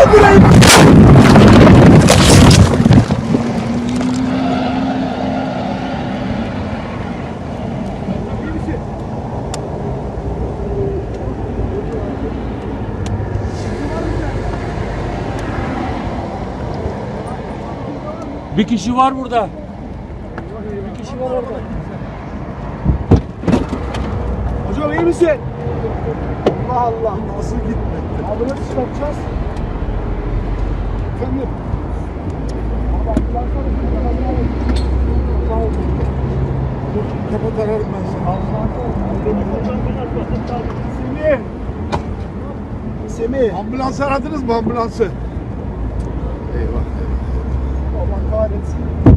Gel buraya. Bir kişi var burada. Bir kişi var orada. Hocam iyi misin? Allah Allah. Nasıl gitmedi? Abi nasıl çıkartacağız? Efendim? Dur kapat ararım ben seni. Semih. Semih. Ambulans aradınız mı ambulansı? Eyvah. Allah kahretsin.